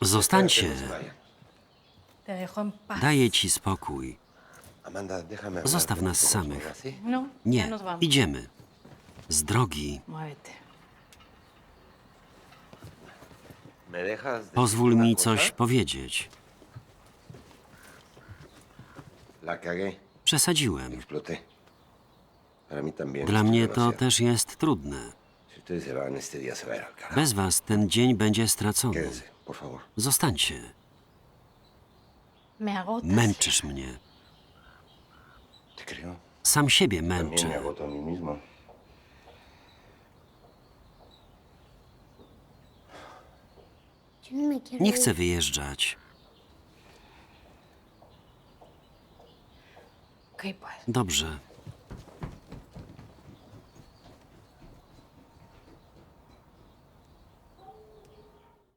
Zostańcie. Daję ci spokój. Zostaw nas samych. No, Nie, idziemy. Z drogi. Muévete. ¿Me dejas decir Pozwól mi coś powiedzieć. Przesadziłem. Dla mnie to też jest trudne. Bez was ten dzień będzie stracony. Zostańcie. Męczysz mnie. Sam siebie męczę. Nie chcę wyjeżdżać. Dobrze.